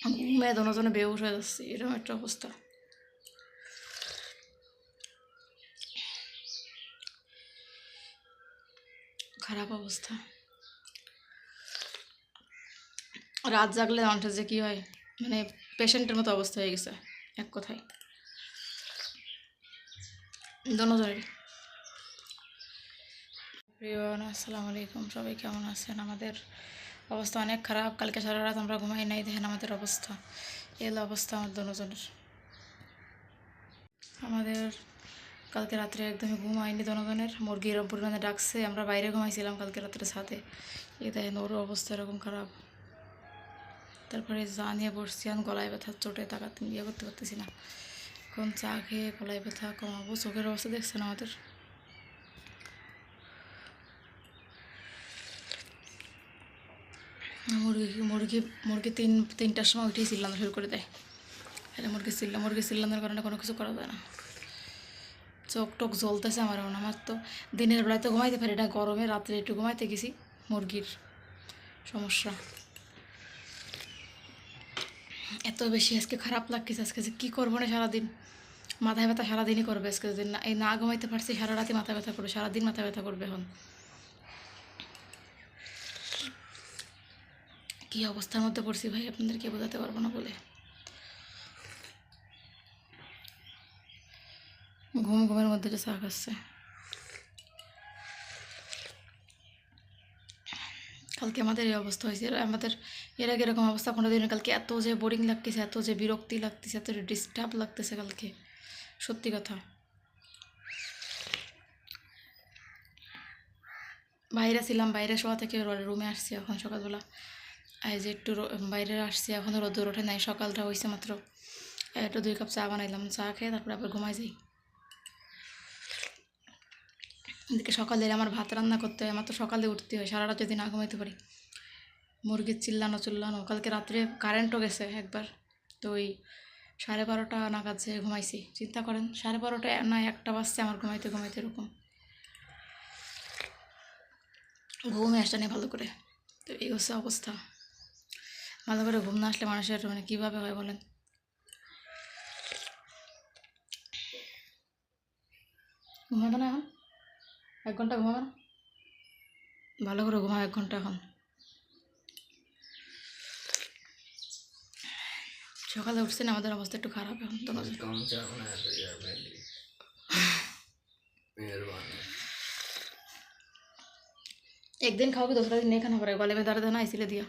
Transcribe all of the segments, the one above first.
ঘুমে দোনোজনে বেউস হয়ে যাচ্ছে, এরকম একটা অবস্থা। খারাপ অবস্থা। রাত জাগলে মানুষের যে কী হয় মানে পেশেন্টের মতো অবস্থা হয়ে গেছে, এক কথায়। দোনোজনেরই প্রিয়ন আসসালামু আলাইকুম। সবাই কেমন আছেন? আমাদের অবস্থা অনেক খারাপ। কালকে সারা রাত আমরা ঘুমাই নাই, দেখেন আমাদের অবস্থা। এল অবস্থা আমার দনজনের আমাদের কালকে রাত্রে একদমই ঘুম হয়নি দোনোজনের মুরগি এরকম পরিমাণে ডাকছে, আমরা বাইরে ঘুমাইছিলাম কালকে রাত্রে সাথে এ দেখেন ওরও অবস্থা এরকম খারাপ। তারপরে চা নিয়ে বসছি আমি গলায় ব্যথা, চোটে তাকাতে ইয়ে করতে পারতেছি না। এখন চা খেয়ে গলায় ব্যথা, কমাবো। চোখের অবস্থা দেখছেন আমাদের? মুরগি মুরগি মুরগি তিন, তিনটার সময় উঠেই চিল্লানো শুরু করে দেয়। তাহলে মুরগি চিল্লা মুরগি চিল্লানোর কারণে কোনো কিছু করা যায় না। চোখ টোক জ্বলতেছে আমার এখন আমার তো দিনের বেলায় তো ঘুমাইতে পারি না, গরমে রাত্রে একটু ঘুমাইতে গেছি, মুরগির সমস্যা। এত বেশি আজকে খারাপ লাগতেছে, আজকে যে কী করব না সারাদিন? মাথায় ব্যথা সারাদিনই করবে আজকে, যদি না, এই না ঘুমাইতে পারছি, সারা রাতে মাথা ব্যথা করবে, সারাদিন মাথা ব্যথা করবে এখন। কী অবস্থার মধ্যে পড়ছি ভাই? আপনাদেরকে বোঝাতে পারব না বলে। ঘুম ঘুমের মধ্যে যে চা খাচ্ছে। কালকে আমাদের এই অবস্থা হয়েছে। আমাদের, এর আগে এরকম অবস্থা কোনো দিন কালকে এত যে বোরিং লাগতেছে, এত যে বিরক্তি লাগতেছে, এত ডিস্টার্ব লাগতেছে কালকে। সত্যি কথা। বাইরে ছিলাম, বাইরে শোয়া থেকে রুমে আসছি এখন সকালবেলা। যে একটু বাইরে আসছি এখনও রোদুর ওঠে নাই, সকালটা হয়েছে মাত্র একটু দুই কাপ চা বানাইলাম, চা খেয়ে তারপরে আবার ঘুমাই যাই। এদিকে সকালে আমার ভাত রান্না করতে হয় আমার তো সকালে উঠতে হয় সারা রাত যদি না ঘুমাইতে পারি। মুরগির চিল্লানো চিল্লানো, কালকে রাত্রে কারেন্টও গেছে একবার, তো ওই সাড়ে বারোটা নাগাদ যে ঘুমাইছি। চিন্তা করেন, সাড়ে বারোটা না একটা বাজছে আমার ঘুমাইতে ঘুমাইতে এরকম। ঘুমে আসটা নেই ভালো করে, তো এই হচ্ছে অবস্থা। ভালো করে ঘুম না আসলে মানুষের মানে কীভাবে হয় বলেন? ঘুমাবে না এখন? এক ঘণ্টা ঘুমাবে না? ভালো করে ঘুমাবে এক ঘণ্টা এখন। সকালে উঠছেন আমাদের অবস্থা একটু খারাপ এখন তো একদিন খাওয়াবে দোসরা দিন? এখানে পরে গলে মে দেয় না ইসিলে দিয়া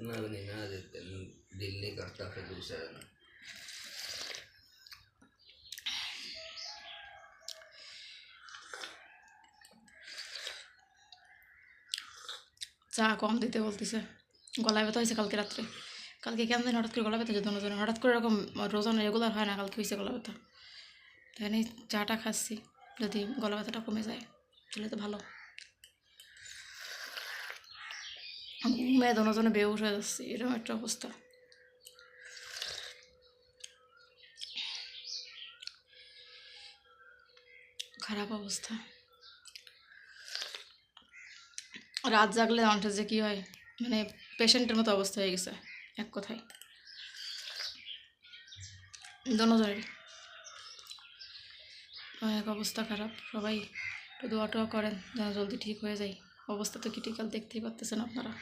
इतना भी नहीं ना देते दिल नहीं करता फिर दूसरा दिन চা কম দিতে বলতেছে গলায় ব্যথা হয়েছে কালকে রাত্রে কালকে কেমন দিন হঠাৎ করে গলা ব্যথা যেত নজন হঠাৎ করে এরকম রোজান রেগুলার হয় না কালকে হয়েছে গলা ব্যথা তাই নিয়ে চাটা খাচ্ছি যদি গলা ব্যথাটা কমে যায় তাহলে তো ভালো ঘুমে দোনোজনে বেউস হয়ে যাচ্ছে এরকম একটা অবস্থা খারাপ অবস্থা রাত জাগলে মানুষের যে কী হয় মানে পেশেন্টের মতো অবস্থা হয়ে গেছে এক কথায় দোনোজনেরই অনেক অবস্থা খারাপ সবাই একটু দোয়া টোয়া করেন যেন জলদি ঠিক হয়ে যায় অবস্থা তো ক্রিটিক্যাল দেখতেই পাচ্তেছেন আপনারা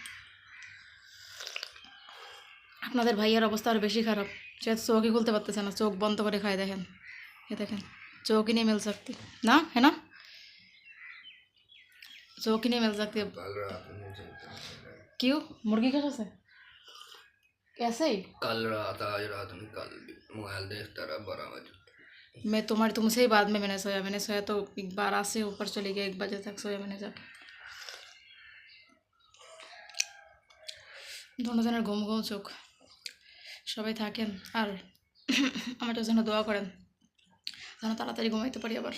আপনাদের ভাইয়ের অবস্থা আরও বেশি খারাপ সে চোখই খুলতে পারতেছে না চোখ বন্ধ করে খায় দেখেন এ দেখেন চোখই নেই মেল सकती না হ্যাঁ না चौक ही नहीं मिल सकती अब कल रात में मुझे इतना लगा। क्यों मुर्गी कैसे से कैसे ही कल रात आज रात में कल भी मोबाइल देखता रहा बारह बजे मैं तुम्हारी तुमसे ही बाद में मैंने सोया मैंने सोया तो एक बारह से ऊपर चली गई एक बजे तक सोया मैंने जाके दोनों জনের ঘুম ঘুম চোখ। সবাই থাকেন আর আমার জন্য দোয়া করেন, যেন তাড়াতাড়ি ঘুমাইতে পারি আবার।